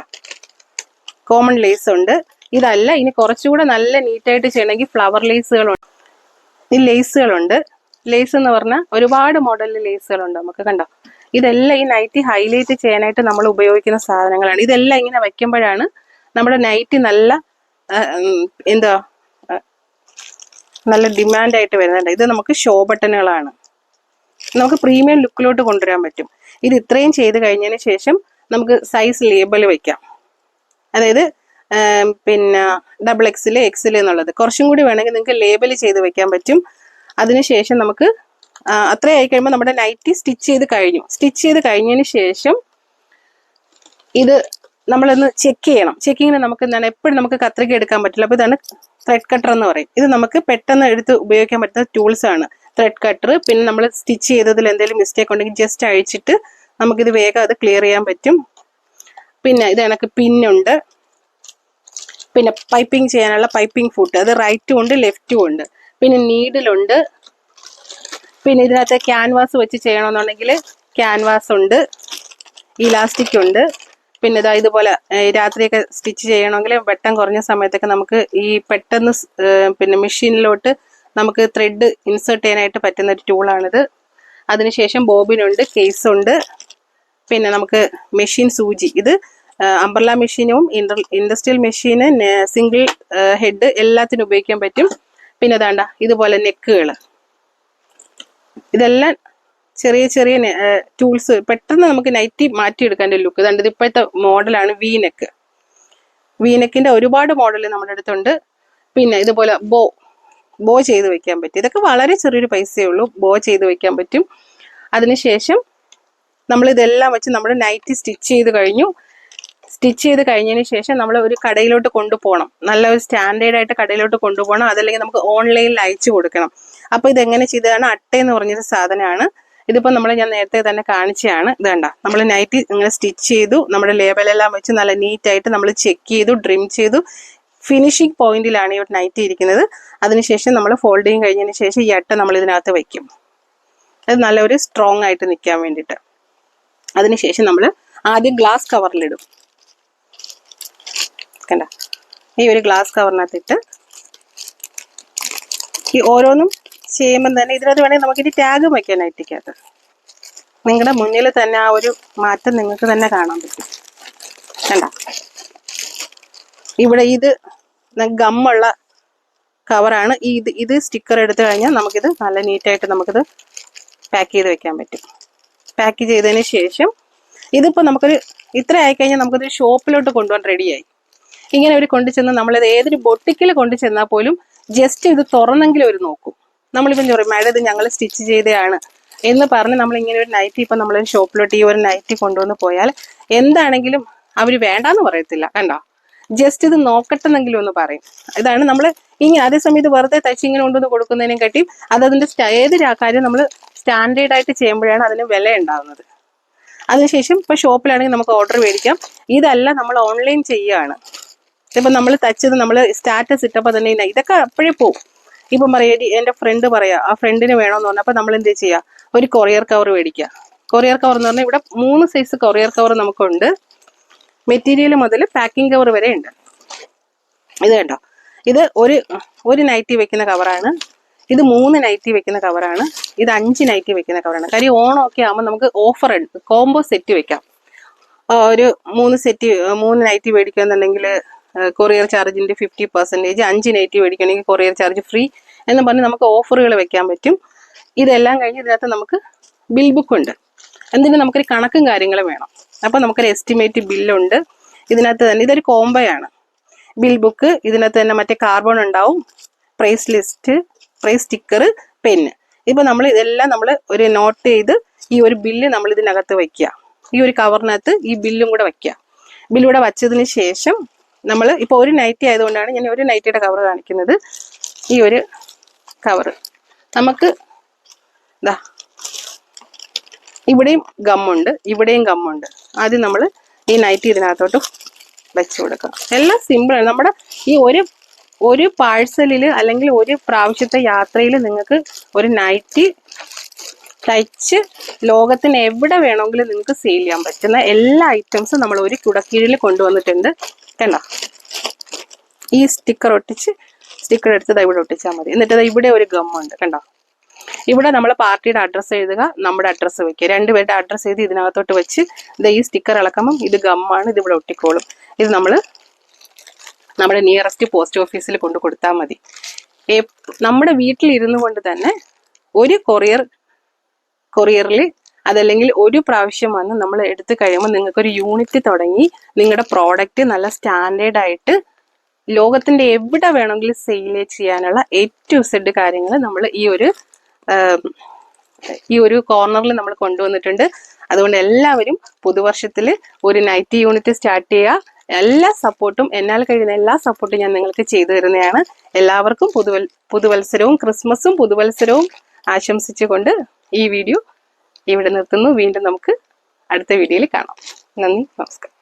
കോമൺ ലേസ് ഉണ്ട്. ഇതല്ല ഇനി കുറച്ചുകൂടെ നല്ല നീറ്റായിട്ട് ചെയ്യണമെങ്കിൽ ഫ്ലവർ ലേസുകളുണ്ട് ഈ ലേസുകളുണ്ട് ലേസ് എന്ന് പറഞ്ഞാൽ ഒരുപാട് മോഡലിൽ ലേസുകളുണ്ട് നമുക്ക് കണ്ടോ? ഇതെല്ലാം ഈ നൈറ്റി ഹൈലൈറ്റ് ചെയ്യാനായിട്ട് നമ്മൾ ഉപയോഗിക്കുന്ന സാധനങ്ങളാണ്. ഇതെല്ലാം ഇങ്ങനെ വെക്കുമ്പോഴാണ് നമ്മുടെ നൈറ്റി നല്ല എന്താ നല്ല ഡിമാൻഡായിട്ട് വരുന്നുണ്ട് ഇത് നമുക്ക് ഷോ ബട്ടണുകളാണ് നമുക്ക് പ്രീമിയം ലുക്കിലോട്ട് കൊണ്ടുവരാൻ പറ്റും. ഇത് ഇത്രയും ചെയ്ത് കഴിഞ്ഞതിന് ശേഷം നമുക്ക് സൈസ് ലേബൽ വയ്ക്കാം അതായത് പിന്നെ ഡബിൾ എക്സിൽ എക്സിൽ എന്നുള്ളത്. കുറച്ചും കൂടി വേണമെങ്കിൽ നിങ്ങൾക്ക് ലേബൽ ചെയ്ത് വെക്കാൻ പറ്റും. അതിനുശേഷം നമുക്ക് അത്ര ആയി കഴിയുമ്പോൾ നമ്മുടെ നൈറ്റി സ്റ്റിച്ച് ചെയ്ത് കഴിഞ്ഞു. സ്റ്റിച്ച് ചെയ്ത് കഴിഞ്ഞതിന് ശേഷം ഇത് നമ്മളൊന്ന് ചെക്ക് ചെയ്യണം. ചെക്കിങ്ങിന് നമുക്ക് എന്താണ് എപ്പോഴും നമുക്ക് കത്രിക എടുക്കാൻ പറ്റില്ല. അപ്പോൾ ഇതാണ് ത്രെഡ് കട്ടർ എന്ന് പറയും. ഇത് നമുക്ക് പെട്ടെന്ന് എടുത്ത് ഉപയോഗിക്കാൻ പറ്റുന്ന ടൂൾസ് ആണ്. ത്രെഡ് കട്ടർ പിന്നെ നമ്മൾ സ്റ്റിച്ച് ചെയ്തതിൽ എന്തെങ്കിലും മിസ്റ്റേക്ക് ഉണ്ടെങ്കിൽ ജസ്റ്റ് അഴിച്ചിട്ട് നമുക്കിത് വേഗം അത് ക്ലിയർ ചെയ്യാൻ പറ്റും. പിന്നെ ഇത് കണക്ക് പിന്നുണ്ട് പിന്നെ പൈപ്പിംഗ് ചെയ്യാനുള്ള പൈപ്പിംഗ് ഫുട്ട് അത് റൈറ്റും ഉണ്ട് ലെഫ്റ്റും ഉണ്ട്. പിന്നെ നീഡിലുണ്ട്. പിന്നെ ഇതിനകത്ത് ക്യാൻവാസ് വെച്ച് ചെയ്യണമെന്നുണ്ടെങ്കിൽ ക്യാൻവാസ് ഉണ്ട്. ഇലാസ്റ്റിക് ഉണ്ട്. പിന്നെ ഇതാ ഇതുപോലെ രാത്രിയൊക്കെ സ്റ്റിച്ച് ചെയ്യണമെങ്കിൽ വെട്ടം കുറഞ്ഞ സമയത്തൊക്കെ നമുക്ക് ഈ പെട്ടെന്ന് പിന്നെ മെഷീനിലോട്ട് നമുക്ക് ത്രെഡ് ഇൻസേർട്ട് ചെയ്യാനായിട്ട് പറ്റുന്ന ഒരു ടൂളാണിത് അതിനുശേഷം ബോബിനുണ്ട് കേസ് ഉണ്ട് പിന്നെ നമുക്ക് മെഷീൻ സൂചി. ഇത് അംബ്രല മെഷീനും ഇൻഡസ്ട്രിയൽ മെഷീന് സിംഗിൾ ഹെഡ് എല്ലാത്തിനും ഉപയോഗിക്കാൻ പറ്റും. പിന്നെ ഇതാണ്ട ഇതുപോലെ നെക്കുകൾ ഇതെല്ലാം ചെറിയ ചെറിയ ടൂൾസ്. പെട്ടെന്ന് നമുക്ക് നൈറ്റി മാറ്റിയെടുക്കാൻ ലുക്ക്. ഇതാണ്ട് ഇത് ഇപ്പോഴത്തെ മോഡലാണ് വി നെക്ക്. വി നെക്കിന്റെ ഒരുപാട് മോഡൽ നമ്മുടെ അടുത്തുണ്ട്. പിന്നെ ഇതുപോലെ ബോ ബോ ചെയ്ത് വെക്കാൻ പറ്റും. ഇതൊക്കെ വളരെ ചെറിയൊരു പൈസയേ ഉള്ളൂ. ബോ ചെയ്ത് വെക്കാൻ പറ്റും. അതിനുശേഷം നമ്മൾ ഇതെല്ലാം വെച്ച് നമ്മൾ നൈറ്റി സ്റ്റിച്ച് ചെയ്ത് കഴിഞ്ഞു. സ്റ്റിച്ച് ചെയ്ത് കഴിഞ്ഞതിന് ശേഷം നമ്മൾ ഒരു കടയിലോട്ട് കൊണ്ടുപോകണം. നല്ല ഒരു സ്റ്റാൻഡേർഡ് ആയിട്ട് കടയിലോട്ട് കൊണ്ടുപോകണം. അതല്ലെങ്കിൽ നമുക്ക് ഓൺലൈനിൽ അയച്ചു കൊടുക്കണം. അപ്പോൾ ഇത് എങ്ങനെ ചെയ്തതാണ്? അട്ട എന്ന് പറഞ്ഞൊരു സാധനമാണ്. ഇതിപ്പോൾ നമ്മൾ ഞാൻ നേരത്തെ തന്നെ കാണിച്ചതാണ്. ഇത് കണ്ട നമ്മൾ നൈറ്റി ഇങ്ങനെ സ്റ്റിച്ച് ചെയ്തു. നമ്മുടെ ലേബലെല്ലാം വെച്ച് നല്ല നീറ്റായിട്ട് നമ്മൾ ചെക്ക് ചെയ്തു ഡ്രിം ചെയ്തു. ഫിനിഷിംഗ് പോയിന്റിലാണ് ഈ നൈറ്റി ഇരിക്കുന്നത്. അതിനുശേഷം നമ്മൾ ഫോൾഡിങ് കഴിഞ്ഞതിന് ശേഷം ഈ അട്ട നമ്മൾ ഇതിനകത്ത് വയ്ക്കും അത് നല്ലൊരു സ്ട്രോങ് ആയിട്ട് നിൽക്കാൻ വേണ്ടിയിട്ട്. അതിനുശേഷം നമ്മൾ ആദ്യം ഗ്ലാസ് കവറിലിടും. കണ്ട. ഈ ഒരു ഗ്ലാസ് കവറിനകത്തിട്ട് ഈ ഓരോന്നും ചെയ്യുമ്പം തന്നെ ഇതിനകത്ത് വേണമെങ്കിൽ നമുക്കിനി ടാഗ് വയ്ക്കാൻ നൈറ്റിക്കകത്ത് നിങ്ങളുടെ മുന്നിൽ തന്നെ ആ ഒരു മാറ്റം നിങ്ങൾക്ക് തന്നെ കാണാൻ പറ്റും. കണ്ട? ഇവിടെ ഇത് ഗമ്മുള്ള കവറാണ് ഈ ഇത് ഇത് സ്റ്റിക്കർ എടുത്തു കഴിഞ്ഞാൽ നമുക്കിത് നല്ല നീറ്റായിട്ട് നമുക്കിത് പാക്ക് ചെയ്ത് വെക്കാൻ പറ്റും. പാക്ക് ചെയ്തതിന് ശേഷം ഇതിപ്പോൾ നമുക്കൊരു ഇത്ര ആയിക്കഴിഞ്ഞാൽ നമുക്കൊരു ഷോപ്പിലോട്ട് കൊണ്ടുപോകാൻ റെഡിയായി ഇങ്ങനെ അവർ നമ്മൾ നമ്മളിത് ഏതൊരു ബൊട്ടിക്കിൽ കൊണ്ടു ചെന്നാൽ പോലും ജസ്റ്റ് ഇത് തുറന്നെങ്കിലും അവർ നോക്കും. നമ്മളിപ്പം പറയും മാഡം ഇത് ഞങ്ങൾ സ്റ്റിച്ച് ചെയ്തതാണ് എന്ന് പറഞ്ഞ് നമ്മൾ ഇങ്ങനെ ഒരു നൈറ്റി ഇപ്പം നമ്മളൊരു ഷോപ്പിലോട്ട് ഈ ഒരു നൈറ്റി കൊണ്ടുവന്ന് പോയാൽ എന്താണെങ്കിലും അവർ വേണ്ടാന്ന് പറയത്തില്ല കണ്ടോ? ജസ്റ്റ് ഇത് നോക്കട്ടെന്നെങ്കിലും ഒന്ന് പറയും. ഇതാണ് നമ്മൾ ഇങ്ങനെ അതേസമയം ഇത് വെറുതെ തയ്ച്ച് ഇങ്ങനെ കൊണ്ടുവന്ന് കൊടുക്കുന്നതിനും കട്ടിയും അത് അതിന്റെ ഏത് രാ- കാര്യം നമ്മൾ സ്റ്റാൻഡേർഡ് ആയിട്ട് ചെയ്യുമ്പോഴാണ് അതിന് വില ഉണ്ടാകുന്നത് അതിനുശേഷം ഇപ്പോൾ ഷോപ്പിലാണെങ്കിൽ നമുക്ക് ഓർഡർ മേടിക്കാം. ഇതല്ല നമ്മൾ ഓൺലൈൻ ചെയ്യുകയാണ്. ഇപ്പം നമ്മൾ തച്ചത് നമ്മൾ സ്റ്റാറ്റസ് ഇട്ടപ്പോൾ തന്നെ ഇല്ല ഇതൊക്കെ അപ്പോഴേ പോകും ഇപ്പം പറയാം "എടി, എന്റെ ഫ്രണ്ട് പറയാം ആ ഫ്രണ്ടിന് വേണമെന്ന് പറഞ്ഞാൽ അപ്പം നമ്മൾ എന്ത് ചെയ്യുക ഒരു കൊറിയർ കവർ മേടിക്കുക കൊറിയർ കവർ എന്ന് പറഞ്ഞാൽ ഇവിടെ മൂന്ന് സൈസ് കൊറിയർ കവർ നമുക്കുണ്ട്. മെറ്റീരിയൽ മുതൽ പാക്കിംഗ് കവർ വരെ ഉണ്ട്. ഇത് കണ്ടോ? ഇത് ഒരു ഒരു നൈറ്റി വെക്കുന്ന കവറാണ് ഇത് മൂന്ന് നൈറ്റി വെക്കുന്ന കവറാണ് ഇത് അഞ്ച് നൈറ്റി വെക്കുന്ന കവറാണ് കാര്യം ഓണമൊക്കെ ആകുമ്പോൾ നമുക്ക് ഓഫർ കോംബോ സെറ്റ് വെക്കാം. ഒരു മൂന്ന് സെറ്റ് മൂന്ന് നൈറ്റി മേടിക്കുകയെന്നുണ്ടെങ്കിൽ കൊറിയർ ചാർജിന്റെ ഫിഫ്റ്റി പെർസെന്റേജ് അഞ്ച് നൈറ്റി മേടിക്കണമെങ്കിൽ കൊറിയർ ചാർജ് ഫ്രീ എന്ന് പറഞ്ഞ് നമുക്ക് ഓഫറുകൾ വെക്കാൻ പറ്റും. ഇതെല്ലാം കഴിഞ്ഞ് ഇതിനകത്ത് നമുക്ക് ബിൽ ബുക്ക് ഉണ്ട്. എന്തിനും നമുക്കൊരു കണക്കും കാര്യങ്ങളും വേണം. അപ്പോൾ നമുക്കൊരു എസ്റ്റിമേറ്റ് ബില്ലുണ്ട്. ഇതിനകത്ത് തന്നെ ഇതൊരു കോംബോയാണ്. ബിൽ ബുക്ക് ഇതിനകത്ത് തന്നെ മറ്റേ കാർബൺ ഉണ്ടാവും price list price sticker pen ഇപ്പൊ നമ്മൾ ഇതെല്ലാം നമ്മൾ ഒരു നോട്ട് ചെയ്ത് ഈ ഒരു ബില്ല് നമ്മൾ ഇതിനകത്ത് വയ്ക്കുക. ഈ ഒരു കവറിനകത്ത് ഈ ബില്ലും കൂടെ വയ്ക്കുക. ബില്ലൂടെ വച്ചതിന് ശേഷം നമ്മൾ ഇപ്പോൾ ഒരു നൈറ്റി ആയതുകൊണ്ടാണ് ഞാൻ ഒരു നൈറ്റിയുടെ കവർ കാണിക്കുന്നത്. ഈ ഒരു കവർ നമുക്ക് ഇതാ ഇവിടെയും ഗമ്മുണ്ട് ഇവിടെയും ഗമ്മുണ്ട് ആദ്യം നമ്മൾ ഈ നൈറ്റി ഇതിനകത്തോട്ട് വെച്ച് കൊടുക്കുക എല്ലാം സിമ്പിളാണ് നമ്മുടെ ഈ ഒരു ഒരു പാഴ്സലിൽ അല്ലെങ്കിൽ ഒരു പ്രാവശ്യത്തെ യാത്രയിൽ നിങ്ങൾക്ക് ഒരു നൈറ്റി തയ്ച്ച് ലോകത്തിന് എവിടെ വേണമെങ്കിലും നിങ്ങൾക്ക് സെയിൽ ചെയ്യാൻ പറ്റുന്ന എല്ലാ ഐറ്റംസും നമ്മൾ ഒരു കുടക്കീഴിൽ കൊണ്ടുവന്നിട്ടുണ്ട് കണ്ടോ ഈ സ്റ്റിക്കർ ഒട്ടിച്ച് സ്റ്റിക്കർ എടുത്ത് ഇവിടെ ഒട്ടിച്ചാൽ മതി. എന്നിട്ട് ഇവിടെ ഒരു ഗമ്മുണ്ട് കണ്ടോ ഇവിടെ നമ്മൾ പാർട്ടിയുടെ അഡ്രസ്സ് എഴുതുക നമ്മുടെ അഡ്രസ്സ് വെക്കുക. രണ്ടുപേരുടെ അഡ്രസ്സ് എഴുതി ഇതിനകത്തോട്ട് വെച്ച് ഇത് ഈ സ്റ്റിക്കർ ഇളക്കുമ്പം ഇത് ഗമ്മാണ് ഇത് ഇവിടെ ഒട്ടിക്കോളും. ഇത് നമ്മൾ നമ്മുടെ നിയറസ്റ്റ് പോസ്റ്റ് ഓഫീസിൽ കൊണ്ട് കൊടുത്താൽ മതി. നമ്മുടെ വീട്ടിലിരുന്നു കൊണ്ട് തന്നെ ഒരു കൊറിയർ കൊറിയറിൽ അതല്ലെങ്കിൽ ഒരു പ്രാവശ്യം വന്ന് നമ്മൾ എടുത്തു കഴിയുമ്പോൾ നിങ്ങൾക്ക് ഒരു യൂണിറ്റ് തുടങ്ങി നിങ്ങളുടെ പ്രോഡക്റ്റ് നല്ല സ്റ്റാൻഡേർഡ് ആയിട്ട് ലോകത്തിന്റെ എവിടെ വേണമെങ്കിലും സെയിൽ ചെയ്യാനുള്ള എ ടു സെഡ് കാര്യങ്ങൾ നമ്മൾ ഈ ഒരു ഈ ഒരു കോർണറിൽ നമ്മൾ കൊണ്ടുവന്നിട്ടുണ്ട്. അതുകൊണ്ട് എല്ലാവരും പുതുവർഷത്തിൽ ഒരു നൈറ്റി യൂണിറ്റ് സ്റ്റാർട്ട് ചെയ്യുക എല്ലാ സപ്പോർട്ടും എന്നാൽ കഴിയുന്ന എല്ലാ സപ്പോർട്ടും ഞാൻ നിങ്ങൾക്ക് ചെയ്തു തരുന്നതാണ്. എല്ലാവർക്കും പുതുവൽ പുതുവത്സരവും ക്രിസ്മസും പുതുവത്സരവും ആശംസിച്ചുകൊണ്ട് ഈ വീഡിയോ ഇവിടെ നിർത്തുന്നു. വീണ്ടും നമുക്ക് അടുത്ത വീഡിയോയിൽ കാണാം. നന്ദി നമസ്കാരം.